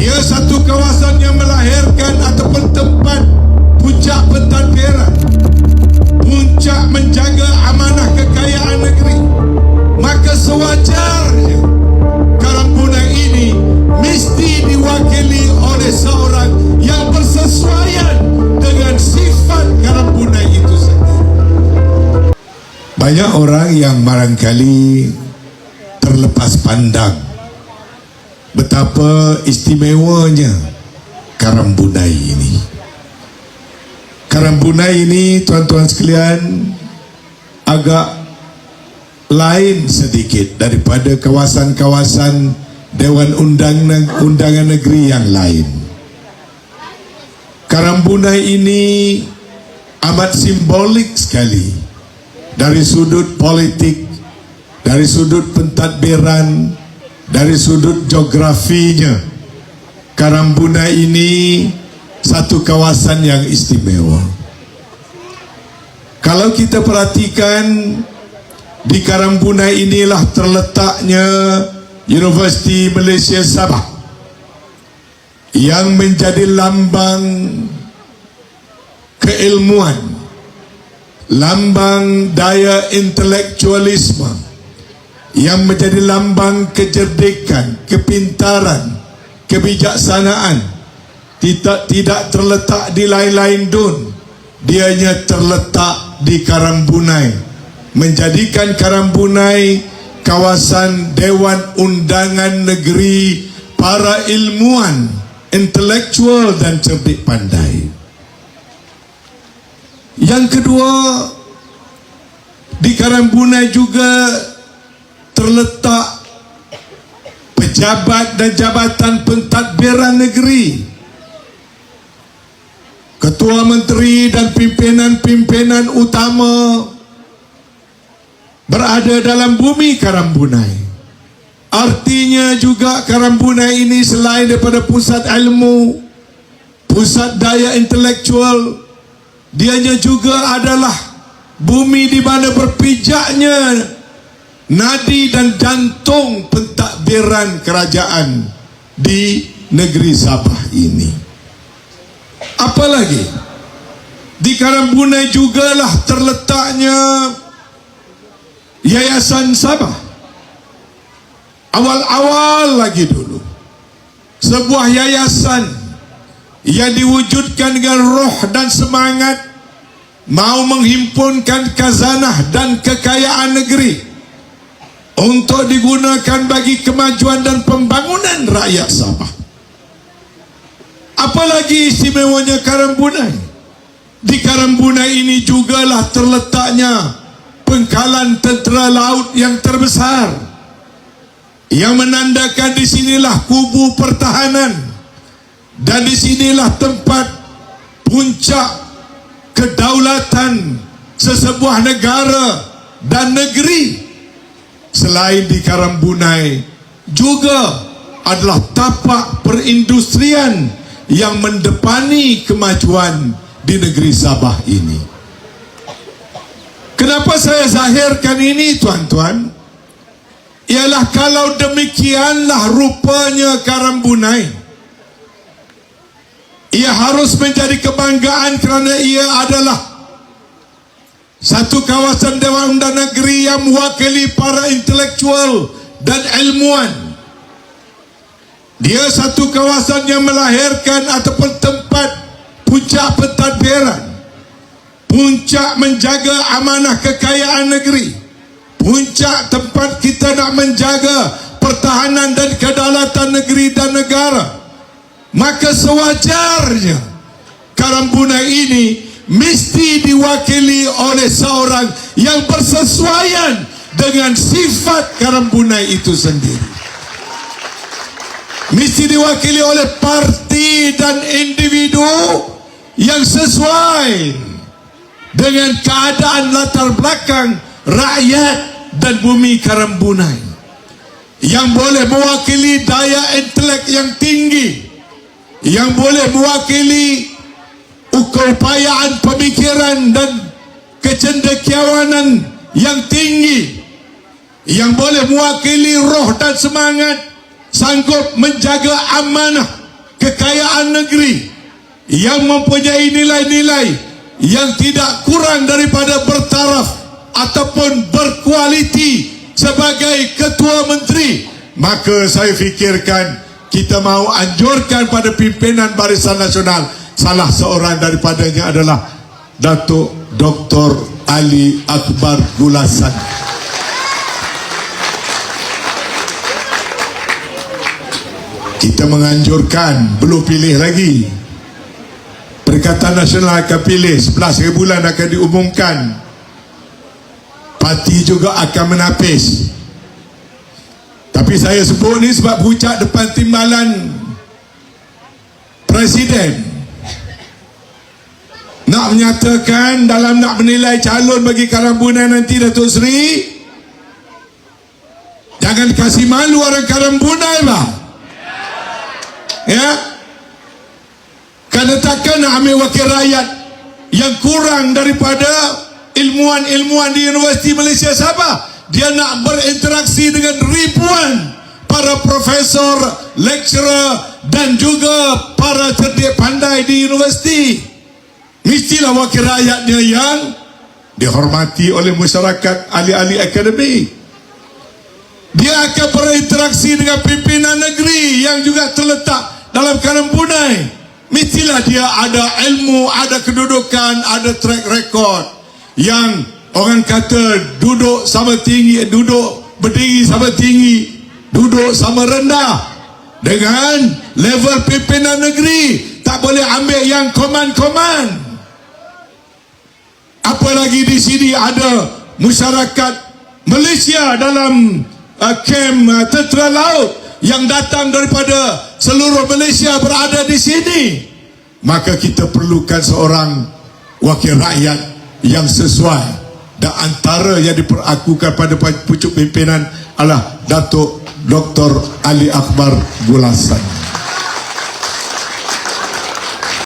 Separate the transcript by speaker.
Speaker 1: Dia satu kawasan yang melahirkan ataupun tempat puncak pentadbiran. Puncak menjaga amanah kekayaan negeri. Maka sewajarnya Karampunai ini mesti diwakili oleh seorang yang bersesuaian dengan sifat Karampunai itu sendiri. Banyak orang yang barangkali terlepas pandang betapa istimewanya Karambunai ini. Karambunai ini tuan-tuan sekalian agak lain sedikit daripada kawasan-kawasan Dewan Undangan, Undangan Negeri yang lain. Karambunai ini amat simbolik sekali dari sudut politik, dari sudut pentadbiran, dari sudut geografinya. Karambunai ini satu kawasan yang istimewa. Kalau kita perhatikan di Karambunai inilah terletaknya Universiti Malaysia Sabah yang menjadi lambang keilmuan, lambang daya intelektualisme, yang menjadi lambang kecerdikan, kepintaran, kebijaksanaan tidak tidak terletak di lain-lain dun. Dianya terletak di Karambunai. Menjadikan Karambunai kawasan Dewan Undangan Negeri para ilmuwan, intelektual dan cerdik pandai. Yang kedua, di Karambunai juga terletak pejabat dan jabatan pentadbiran negeri ketua menteri dan pimpinan-pimpinan utama berada dalam bumi Karambunai. Artinya juga Karambunai ini selain daripada pusat ilmu pusat daya intelektual dianya juga adalah bumi di mana berpijaknya nadi dan jantung pentadbiran kerajaan di negeri Sabah ini. Apalagi di Karambunai jugalah terletaknya Yayasan Sabah. Awal-awal lagi dulu sebuah yayasan yang diwujudkan dengan roh dan semangat mau menghimpunkan kazanah dan kekayaan negeri untuk digunakan bagi kemajuan dan pembangunan rakyat Sabah. Apalagi istimewanya Karambunai. Di Karambunai ini jugalah terletaknya pengkalan tentera laut yang terbesar. Yang menandakan di sinilah kubu pertahanan. Dan di sinilah tempat puncak kedaulatan sesebuah negara dan negeri. Selain di Karambunai juga adalah tapak perindustrian yang mendepani kemajuan di negeri Sabah ini. Kenapa saya zahirkan ini tuan-tuan? Ialah kalau demikianlah rupanya Karambunai. Ia harus menjadi kebanggaan kerana ia adalah satu kawasan Dewan Undang Negeri yang mewakili para intelektual dan ilmuwan dia satu kawasan yang melahirkan ataupun tempat puncak pentadbiran. Puncak menjaga amanah kekayaan negeri. Puncak tempat kita nak menjaga pertahanan dan kedaulatan negeri dan negara. Maka sewajarnya Karambunai ini mesti diwakili oleh seorang yang bersesuaian dengan sifat Karambunai itu sendiri. Mesti diwakili oleh parti dan individu yang sesuai dengan keadaan latar belakang rakyat dan bumi Karambunai yang boleh mewakili daya intelek yang tinggi yang boleh mewakili keupayaan pemikiran dan kecendekiawanan yang tinggi yang boleh mewakili roh dan semangat sanggup menjaga amanah kekayaan negeri yang mempunyai nilai-nilai yang tidak kurang daripada bertaraf ataupun berkualiti sebagai ketua menteri. Maka saya fikirkan kita mahu anjurkan pada pimpinan Barisan Nasional salah seorang daripadanya adalah Datuk Dr. Ali Akbar Gulasan. Kita menganjurkan belum pilih lagi. Perikatan Nasional akan pilih 11 bulan akan diumumkan. Parti juga akan menapis. Tapi saya sebut ni sebab puncak depan timbalan Presiden Menyatakan dalam nak menilai calon bagi Karambunan nanti Datuk Seri Jangan kasih malu orang Karambunan lah Ya? Kerana takkan nak ambil wakil rakyat Yang kurang daripada Ilmuwan-ilmuwan di Universiti Malaysia Sabah. Dia nak berinteraksi dengan ribuan Para profesor, lecturer Dan juga para cerdik pandai di universiti Mestilah wakil rakyatnya yang Dihormati oleh masyarakat ahli-ahli akademik dia akan berinteraksi dengan pimpinan negeri yang juga terletak dalam kanan punai. Mestilah dia ada ilmu, ada kedudukan, ada track record yang orang kata duduk sama tinggi, duduk berdiri sama tinggi, duduk sama rendah dengan level pimpinan negeri. Tak boleh ambil yang koman-koman. Apalagi di sini ada masyarakat Malaysia dalam uh, kem uh, tentera laut yang datang daripada seluruh Malaysia berada di sini maka kita perlukan seorang wakil rakyat yang sesuai dan antara yang diperakukan pada pucuk pimpinan adalah Datuk Dr. Ali Akbar Gulasan